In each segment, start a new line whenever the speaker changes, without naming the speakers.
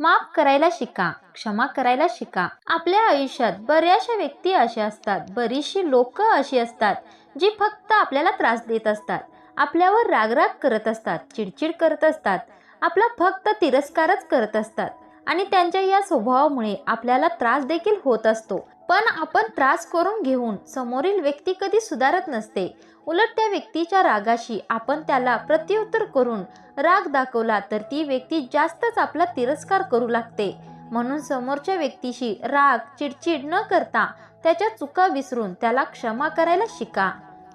माफ करायला शिका क्षमा करायला शिका. आपल्या आयुष्यात बऱ्याचशा व्यक्ती अशा असतात बरीचशी लोक अशी असतात जी फक्त आपल्याला त्रास देत असतात आपल्यावर रागराग करत असतात चिडचिड करत असतात आपला फक्त तिरस्कारच करत असतात आणि त्यांच्या या स्वभावामुळे आपल्याला त्रास देखील होत असतो. पण आपण त्रास करून घेऊन समोरील व्यक्ती कधी सुधारत नसते. उलट त्या व्यक्तीच्या रागाशी आपण त्याला प्रत्युत्तर करून राग दाखवला तर ती व्यक्ती जास्तच आपला तिरस्कार करू लागते. म्हणून समोरच्या व्यक्तीशी राग चिडचिड न करता त्याच्या चुका विसरून त्याला क्षमा करायला शिका.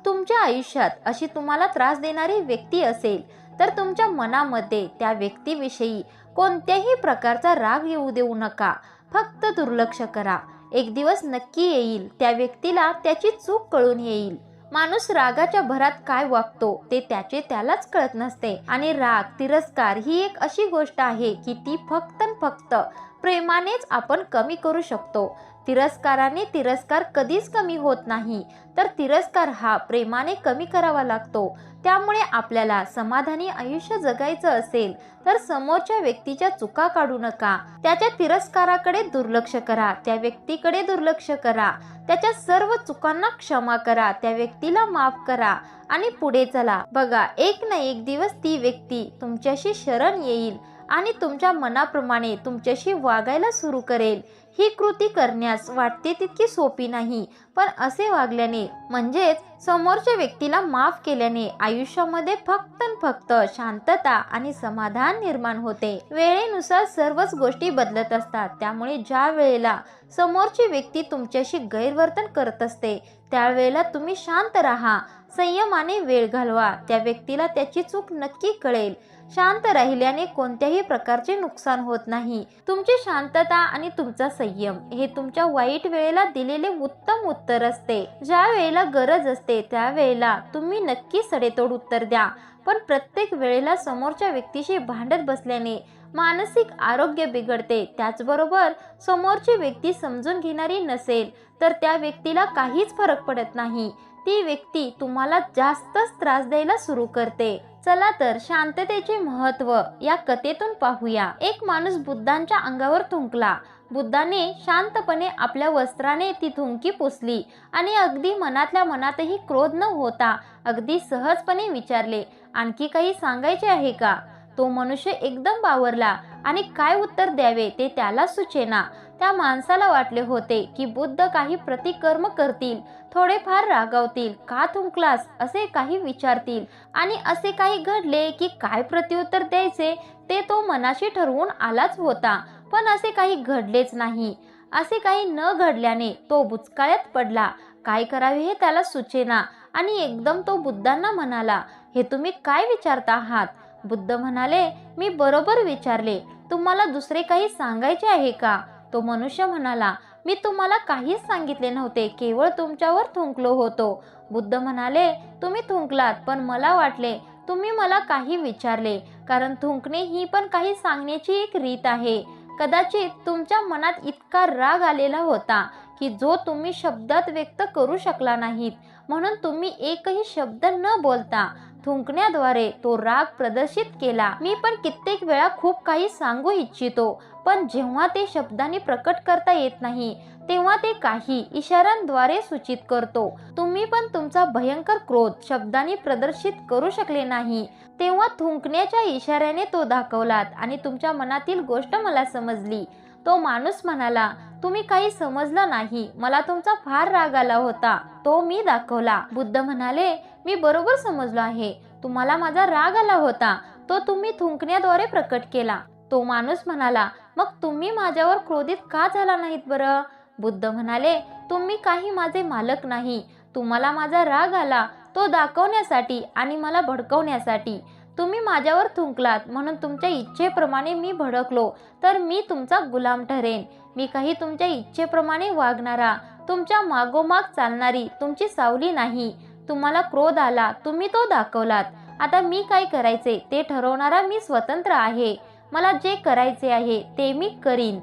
तुमच्या आयुष्यात अशी तुम्हाला त्रास देणारी व्यक्ती असेल तर तुमच्या मनामध्ये त्या व्यक्तीविषयी कोणत्याही प्रकारचा राग येऊ देऊ नका. फक्त दुर्लक्ष करा. एक दिवस नक्की येईल. त्या व्यक्तीला त्याची चूक कळून येईल. माणूस रागाच्या भरात काय वागतो ते त्याचे त्यालाच कळत नसते. आणि राग तिरस्कार ही एक अशी गोष्ट आहे की ती फक्त फक्त प्रेमानेच आपण कमी करू शकतो. तिरस्काराने तिरस्कार कधीच कमी होत नाही. तर तिरस्कार हा प्रेमाने कमी करावा लागतो. त्यामुळे आपल्याला समाधानी आयुष्य जगायचं असेल तर समोरच्या व्यक्तीच्या चुका काढू नका. त्याच्या तिरस्काराकडे दुर्लक्ष करा. त्या व्यक्तीकडे दुर्लक्ष करा. त्याच्या सर्व चुकांना क्षमा करा. त्या व्यक्तीला माफ करा आणि पुढे चला. बघा एक ना एक दिवस ती व्यक्ती तुमच्याशी शरण येईल आणि तुमच्या मनाप्रमाणे तुमच्याशी वागायला सुरू करेल. ही कृती करण्यास वाटते तितकी सोपी नाही. पण असे वागल्याने म्हणजेच समोरच्या व्यक्तीला माफ केल्याने आयुष्यामध्ये फक्त फक्त शांतता आणि समाधान निर्माण होते. वेळेनुसार सर्वच गोष्टी बदलत असतात. त्यामुळे ज्या वेळेला समोरची व्यक्ती तुमच्याशी गैरवर्तन करत असते त्यावेळेला तुम्ही शांत राहा. संयमाने वेळ घालवा. त्या व्यक्तीला त्याची चूक नक्की कळेल. शांत राहिल्याने कोणत्याही प्रकारचे नुकसान होत नाही. तुमची शांतता आणि तुमचा संयम हे तुमच्या वाईट वेळेला दिलेले उत्तम उत्तर असते. ज्या वेळेला गरज असते त्यावेळेला तुम्ही नक्की सडेतोड उत्तर द्या. पण प्रत्येक वेळेला समोरच्या व्यक्तीशी भांडत बसल्याने मानसिक आरोग्य बिघडते. त्याचबरोबर समोरची व्यक्ती समजून घेणारी नसेल तर त्या व्यक्तीला काहीच फरक पडत नाही. ती व्यक्ती तुम्हाला जास्तच त्रास द्यायला सुरू करते. चला तर शांततेचे महत्त्व या कथेतून पाहूया. एक माणूस बुद्धांच्या अंगावर थुंकला. बुद्धाने शांतपणे आपल्या वस्त्राने ती थुंकी पुसली आणि अगदी मनातल्या मनातही क्रोध न होता अगदी सहजपणे विचारले आणखी काही सांगायचे आहे का? तो मनुष्य एकदम बावरला आणि काय उत्तर द्यावे ते त्याला सुचेना. त्या माणसाला वाटले होते की बुद्ध काही प्रतिकर्म करतील थोडेफार रागावतील का थुंकलास असे काही विचारतील. आणि असे काही घडले की काय प्रत्युत्तर द्यायचे ते तो मनाशी ठरवून आलाच होता. पण असे काही घडलेच नाही. असे काही न घडल्याने तो बुचकाळ्यात पडला. काय करावे हे त्याला सुचेना. आणि एकदम तो बुद्धांना म्हणाला हे तुम्ही काय विचारता आहात? बुद्ध म्हणाले मी बरोबर विचारले. तुम्हाला दुसरे काही सांगायचे आहे का? तो मनुष्य म्हणाला मी तुम्हाला काहीच सांगितले नव्हते केवळ तुमच्यावर थुंकलो होतो. बुद्ध म्हणाले तुम्ही थुंकलात पण मला वाटले तुम्ही मला काही विचारले कारण थुंकणे ही पण काही सांगण्याची एक रीत आहे. कदाचित तुमच्या मनात इतका राग आलेला होता की जो तुम्ही शब्दात व्यक्त करू शकला नाहीत. म्हणून तुम्ही एकही शब्द न बोलता थुंकण्याद्वारे तो राग प्रदर्शित केला. मी पण कित्येक वेळा खूप काही सांगू इच्छितो पण जेव्हा ते शब्दाने प्रकट करता येत नाही तेव्हा ते काही इशाऱ्यांद्वारे सूचित करतो. तुम्ही पण तुमचा भयंकर क्रोध शब्दांनी प्रदर्शित करू शकले नाही. तेव्हा थुंकण्याच्या इशाऱ्याने तो दाखवलात आणि तुमच्या मनातील गोष्ट मला समजली. तो माणूस म्हणाला तुम्ही काही समजलं नाही. मला तुमचा फार राग आला होता. तो मी दाखवला. बुद्ध म्हणाले मी बरोबर समजलो आहे. तुम्हाला माझा राग आला होता. तो तुम्ही थुंकण्याद्वारे प्रकट केला. तो माणूस म्हणाला मग तुम्ही माझ्यावर क्रोधित का झाला नाहीत बरं? बुद्ध म्हणाले तुम्ही काही माझे मालक नाही. तुम्हाला माझा राग आला. तो दाखवण्यासाठी आणि मला भडकवण्यासाठी. तुम्ही माझ्यावर थुंकलात म्हणून तुमच्या इच्छेप्रमाणे मी भडकलो तर मी तुमचा गुलाम ठरेन. मी काही तुमच्या इच्छेप्रमाणे वागणारा तुमच्या मागोमाग चालणारी तुमची सावली नाही. तुम्हाला क्रोध आला तुम्ही तो दाखवलात. आता मी काय करायचे? ते ठरवणारा मी स्वतंत्र आहे. मला जे करायचे आहे ते मी करीन.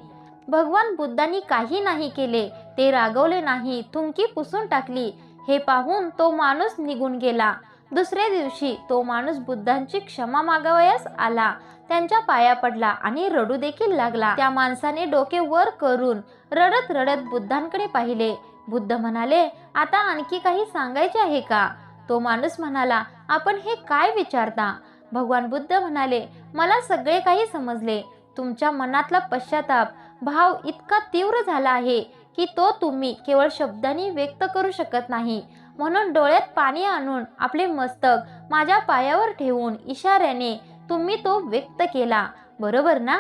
भगवान बुद्धांनी काही नाही केले ते रागवले नाही थुंकी पुसून टाकली. हे पाहून तो माणूस निघून गेला. दुसऱ्या दिवशी तो माणूस बुद्धांची क्षमा मागावयास आला. त्यांच्या पाया पडला आणि रडू देखील लागला. त्या माणसाने डोके वर करून रडत रडत बुद्धांकडे पाहिले. बुद्ध म्हणाले आता आणखी काही सांगायचे आहे का? तो माणूस म्हणाला आपण हे काय विचारता? भगवान बुद्ध म्हणाले मला सगळे काही समजले. तुमच्या मनातला पश्चाताप भाव इतका तीव्र झाला आहे की तो तुम्ही केवळ शब्दांनी व्यक्त करू शकत नाही. म्हणून डोळ्यात पाणी आणून आपले मस्तक माझ्या पायावर ठेवून इशाऱ्याने तुम्ही तो व्यक्त केला. बरोबर ना?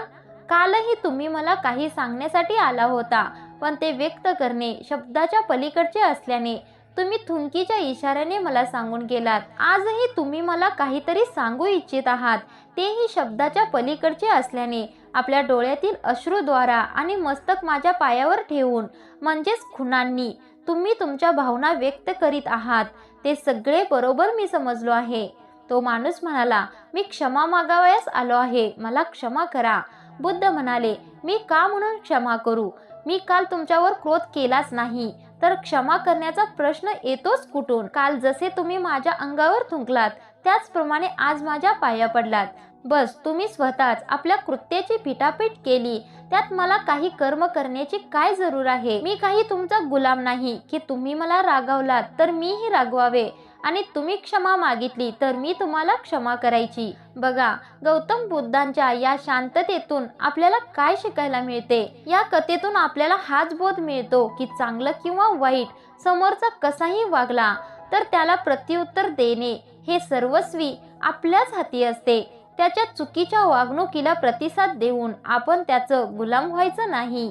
कालही तुम्ही मला काही सांगण्यासाठी आला होता पण ते व्यक्त करणे शब्दाच्या पलीकडचे असल्याने तुम्ही थुंकीच्या इशाऱ्याने मला सांगून गेलात. आजही तुम्ही मला काहीतरी सांगू इच्छित आहात तेही शब्दाच्या पलीकडचे असल्याने आपल्या डोळ्यातील अश्रूद्वारा आणि मस्तक माझ्या पायावर ठेवून म्हणजेच खुणांनी तुम्ही तुमच्या भावना व्यक्त करीत आहात. ते सगळे बरोबर मी समजलो आहे. तो माणूस म्हणाला मी क्षमा मागावयास आलो आहे. मला क्षमा करा. बुद्ध म्हणाले मी का म्हणून क्षमा करू? मी काल तुमच्यावर क्रोध केलाच नाही. तर क्षमा करण्याचा प्रश्न येतोच कुठून? काल जसे तुम्ही माझ्या अंगावर थुंकलात त्याचप्रमाणे आज माझ्या पाया पडलात. बस तुम्ही स्वतःच आपल्या कृत्याची पिटापीट केली. त्यात मला काही कर्म करण्याची काय जरूर आहे? मी काही तुमचा गुलाम नाही. की तुम्ही मला रागावलात तर मीही रागवावे. आणि तुम्ही क्षमा मागितली तर मी तुम्हाला क्षमा करायची. बघा गौतम बुद्धांच्या या शांततेतून आपल्याला काय शिकायला मिळते? या कथेतून आपल्याला हाच बोध मिळतो की चांगलं किंवा वाईट समोरचा कसाही वागला तर त्याला प्रत्युत्तर देणे हे सर्वस्वी आपल्याच हाती असते. त्याच्या चुकीच्या वागणुकीला प्रतिसाद देऊन आपण त्याचं गुलाम व्हायचं नाही.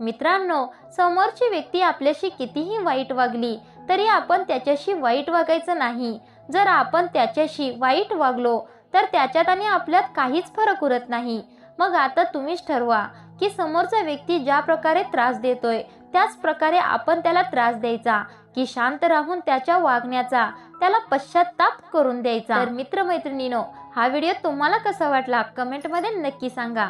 मित्रांनो समोरची व्यक्ती आपल्याशी कितीही वाईट वागली तरी आपण त्याच्याशी वाईट वागायचं नाही. जर आपण त्याच्याशी वाईट वागलो तर त्याच्यात आणि आपल्यात काहीच फरक उरत नाही. मग आता तुम्हीच ठरवा की समोरचा व्यक्ती ज्या प्रकारे त्रास देतोय त्याच प्रकारे आपण त्याला त्रास द्यायचा की शांत राहून त्याच्या वागण्याचा त्याला पश्चाताप करून द्यायचा. तर मित्रमैत्रिणीनो हा व्हिडिओ तुम्हाला कसा वाटला? कमेंटमध्ये नक्की सांगा.